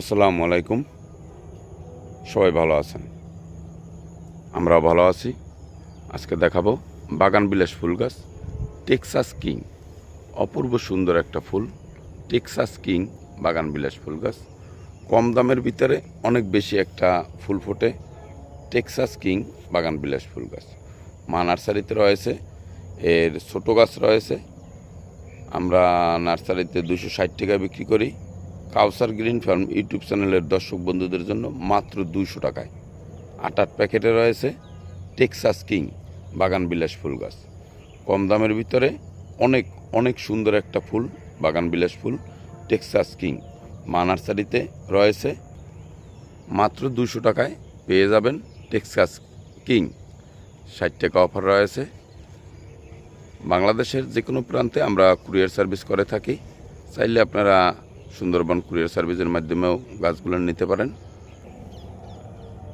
আসসালামু আলাইকুম। সবাই ভালো আছেন? আমরাও ভালো আছি। আজকে দেখাবো বাগান বিলাস ফুল গাছ, টেক্সাস কিং। অপূর্ব সুন্দর একটা ফুল, টেক্সাস কিং বাগান বিলাস ফুল গাছ। কম দামের ভিতরে অনেক বেশি একটা ফুল ফোটে টেক্সাস কিং বাগান বিলাস ফুল গাছ। মা নার্সারিতে রয়েছে, এর ছোটো গাছ রয়েছে। আমরা নার্সারিতে দুশো ষাট টাকা বিক্রি করি। কাউসার গ্রিন ফার্ম ইউটিউব চ্যানেলের দর্শক বন্ধুদের জন্য মাত্র দুইশো টাকায়। আট আট প্যাকেটে রয়েছে টেক্সাস কিং বাগান বিলাস ফুল গাছ। কম দামের ভিতরে অনেক অনেক সুন্দর একটা ফুল, বাগান বিলাস ফুল, টেক্সাস কিং। মা নার্সারিতে রয়েছে মাত্র দুশো টাকায় পেয়ে যাবেন টেক্সাস কিং। ষাট টাকা অফার রয়েছে। বাংলাদেশের যে কোনো প্রান্তে আমরা কুরিয়ার সার্ভিস করে থাকি। চাইলে আপনারা সুন্দরবন কুরিয়ার সার্ভিসের মাধ্যমেও গাছগুলো নিতে পারেন।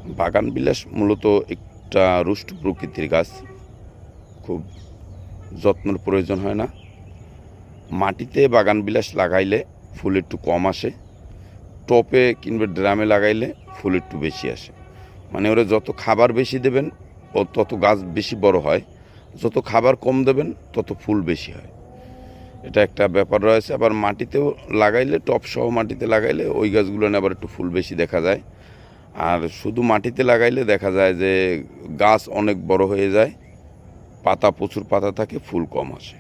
বাগান বিলাস মূলত একটা রুষ্ট প্রকৃতির গাছ। খুব যত্নের প্রয়োজন হয় না। মাটিতে বাগান বিলাস লাগাইলে ফুল একটু কম আসে। টপে কিংবা ড্রামে লাগাইলে ফুল একটু বেশি আসে। মানে ওরা যত খাবার বেশি দেবেন, ও তত গাছ বেশি বড় হয়। যত খাবার কম দেবেন, তত ফুল বেশি হয়। এটা একটা ব্যাপার রয়েছে। আবার মাটিতেও লাগাইলে, টপ সহ মাটিতে লাগাইলে ওই গাছগুলো আবার একটু ফুল বেশি দেখা যায়। আর শুধু মাটিতে লাগাইলে দেখা যায় যে গাছ অনেক বড় হয়ে যায়, পাতা প্রচুর পাতা থাকে, ফুল কম আসে।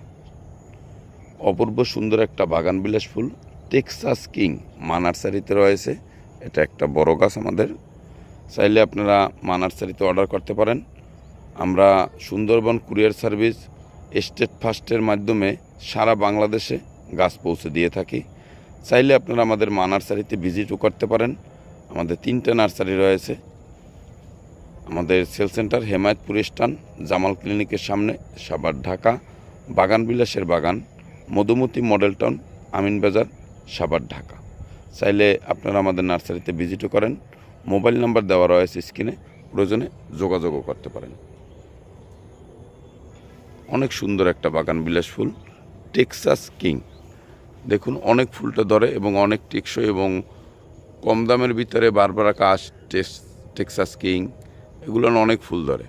অপূর্ব সুন্দর একটা বাগান বিলাস ফুল। টেক্সাস কিং মা নার্সারিতে রয়েছে। এটা একটা বড় গাছ আমাদের। চাইলে আপনারা মা নার্সারিতে অর্ডার করতে পারেন। আমরা সুন্দরবন কুরিয়ার সার্ভিস, স্টেট ফার্স্টের মাধ্যমে সারা বাংলাদেশে গাছ পৌঁছে দিয়ে থাকি। চাইলে আপনারা আমাদের মা নার্সারিতে ভিজিটও করতে পারেন। আমাদের তিনটে নার্সারি রয়েছে। আমাদের সেল সেন্টার হেমায়তপুর স্টান জামাল ক্লিনিকের সামনে সাবার ঢাকা, বাগান বিলাসের বাগান, মধুমতি মডেল টাউন, আমিন বাজার সাবার ঢাকা। চাইলে আপনারা আমাদের নার্সারিতে ভিজিটও করেন। মোবাইল নাম্বার দেওয়া রয়েছে স্ক্রিনে, প্রয়োজনে যোগাযোগও করতে পারেন। অনেক সুন্দর একটা বাগান বিলাস ফুল। Texas king. দেখুন, অনেক ফুলটা ধরে এবং অনেক টেকসই এবং কম দামের ভিতরে বারবার আকাশ টেক্সাস কিং। এগুলো অনেক ফুল ধরে।